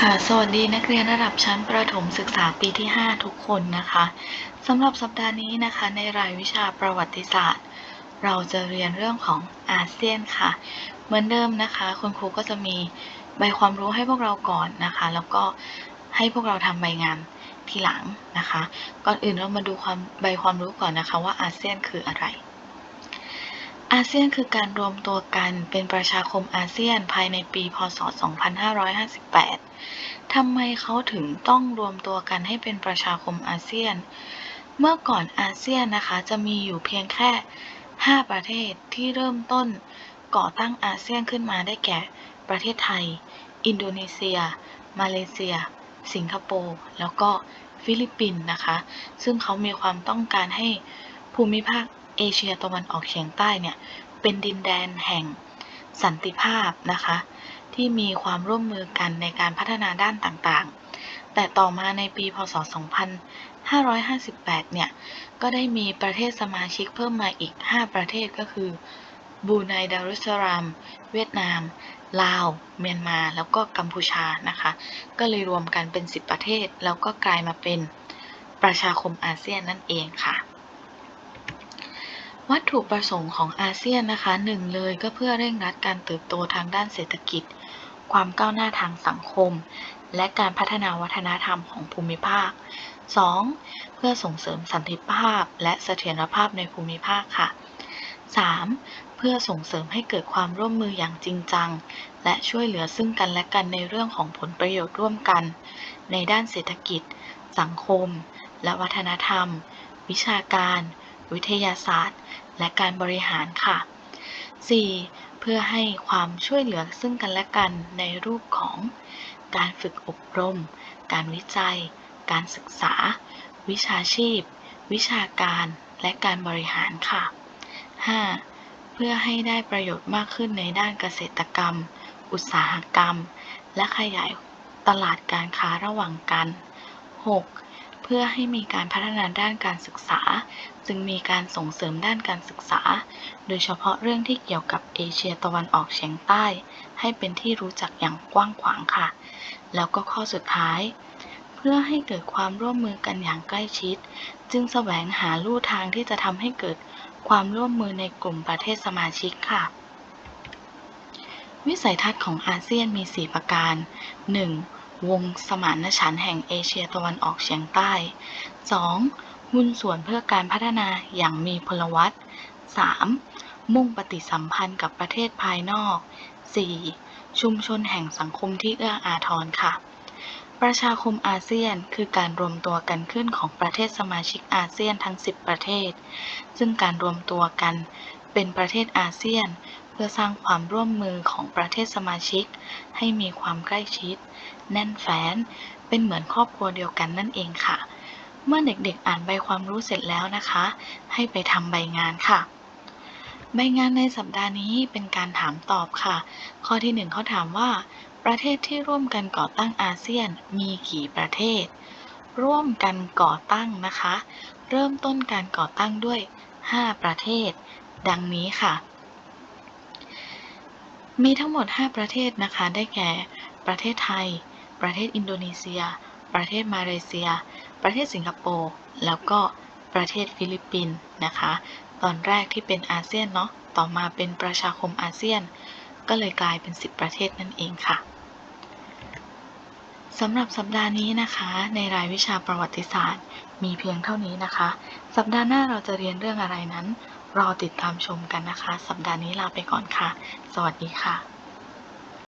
ค่ะ สวัสดีนักเรียนระดับชั้นประถมศึกษาปีที่ 5 ทุกคนนะคะสำหรับสัปดาห์นี้นะคะ ในรายวิชาประวัติศาสตร์ เราจะเรียนเรื่องของอาเซียนค่ะ เหมือนเดิมนะคะ คุณครูก็จะมีใบความรู้ให้พวกเราก่อนนะคะ แล้วก็ให้พวกเราทำใบงานทีหลังนะคะ ก่อนอื่นเรามาดูความใบความรู้ก่อนนะคะ ว่าอาเซียนคืออะไร อาเซียนคือการรวมตัวกันเป็นประชาคมอาเซียนภายในปี พศ 2558 ทำไมเขาถึงต้องรวมตัวกันให้เป็นประชาคมอาเซียน เมื่อก่อนอาเซียนนะคะจะมีอยู่เพียงแค่ 5 ประเทศที่เริ่มต้นก่อตั้งอาเซียนขึ้นมาได้แก่ ประเทศไทย อินโดนีเซีย มาเลเซีย สิงคโปร์ แล้วก็ฟิลิปปินส์นะคะ ซึ่งเขามีความต้องการให้ภูมิภาค เอเชียตะวันออกเฉียงใต้เนี่ยเป็นดินแดนแห่งสันติภาพนะคะ ที่มีความร่วมมือกันในการพัฒนาด้านต่างๆ แต่ต่อมาในปีพศ 2558 เนี่ย ก็ได้มีประเทศสมาชิกเพิ่มมาอีก 5 ประเทศก็คือบูไนดารุสลาม เวียดนาม ลาว เมียนมา แล้วก็กัมพูชานะคะ ก็เลยรวมกันเป็น 10 ประเทศ แล้วก็กลายมาเป็นประชาคมอาเซียนนั่นเองค่ะ วัตถุประสงค์ของอาเซียนนะคะหนึ่งเลยก็เพื่อเร่งรัดการเติบโตทางด้านเศรษฐกิจ ความก้าวหน้าทางสังคม และการพัฒนาวัฒนธรรมของภูมิภาค 2. เพื่อส่งเสริมสันติภาพและเสถียรภาพในภูมิภาคค่ะ 3. เพื่อส่งเสริมให้เกิดความร่วมมืออย่างจริงจัง และช่วยเหลือซึ่งกันและกันในเรื่องของผลประโยชน์ร่วมกัน ในด้านเศรษฐกิจ สังคม และวัฒนธรรม วิชาการ วิทยาศาสตร์ และการบริหารค่ะ 4. เพื่อให้ความช่วยเหลือซึ่งกันและกันในรูปของ การฝึกอบรม การวิจัย การศึกษา วิชาชีพ วิชาการ และการบริหารค่ะ 5. เพื่อให้ได้ประโยชน์มากขึ้นในด้านเกษตรกรรม อุตสาหกรรม และขยายตลาดการค้าระหว่างกัน 6. เพื่อให้มีการพัฒนาด้านการศึกษา จึงมีการส่งเสริมด้านการศึกษา โดยเฉพาะเรื่องที่เกี่ยวกับเอเชียตะวันออกเฉียงใต้ ให้เป็นที่รู้จักอย่างกว้างขวางค่ะ แล้วก็ข้อสุดท้าย เพื่อให้เกิดความร่วมมือกันอย่างใกล้ชิด จึงแสวงหาลู่ทางที่จะทำให้เกิดความร่วมมือในกลุ่มประเทศสมาชิกค่ะ วิสัยทัศน์ของอาเซียนมี 4 ประการ 1. วงสมานฉันท์แห่งเอเชียตะวันออกเฉียงใต้ 2. หุ้นส่วนเพื่อการพัฒนาอย่างมีพลวัต 3. มุ่งปฏิสัมพันธ์กับประเทศภายนอก 4. ชุมชนแห่งสังคมที่เอื้ออาทรค่ะ ประชาคมอาเซียนคือการรวมตัวกันขึ้นของประเทศสมาชิกอาเซียนทั้ง 10 ประเทศ ซึ่งการรวมตัวกันเป็นประเทศอาเซียน พื่อสร้างความร่วมมือของประเทศสมาชิก ให้มีความใกล้ชิด แน่นแฟ้น เป็นเหมือนครอบครัวเดียวกันนั่นเองค่ะ เมื่อเด็กๆอ่านใบความรู้เสร็จแล้วนะคะ ให้ไปทำใบงานค่ะ ใบงานในสัปดาห์นี้เป็นการถามตอบค่ะ ข้อที่หนึ่งเขาถามว่า ประเทศที่ร่วมกันก่อตั้งอาเซียนมีกี่ประเทศ ร่วมกันก่อตั้งนะคะ เริ่มต้นการก่อตั้งด้วย 5 ประเทศ ดังนี้ค่ะ มีทั้งหมด 5 ประเทศนะคะ ได้แก่ ประเทศไทย ประเทศอินโดนีเซีย ประเทศมาเลเซีย ประเทศสิงคโปร์ แล้วก็ประเทศฟิลิปปินส์นะคะ ตอนแรกที่เป็นอาเซียนเนาะ ต่อมาเป็นประชาคมอาเซียน ก็เลยกลายเป็น 10 ประเทศนั่นเองค่ะสำหรับสัปดาห์นี้นะคะ ในรายวิชาประวัติศาสตร์ มีเพียงเท่านี้นะคะ สัปดาห์หน้าเราจะเรียนเรื่องอะไรนั้น รอติดตามชมกันนะคะ สัปดาห์นี้ลาไปก่อนค่ะ สวัสดีค่ะ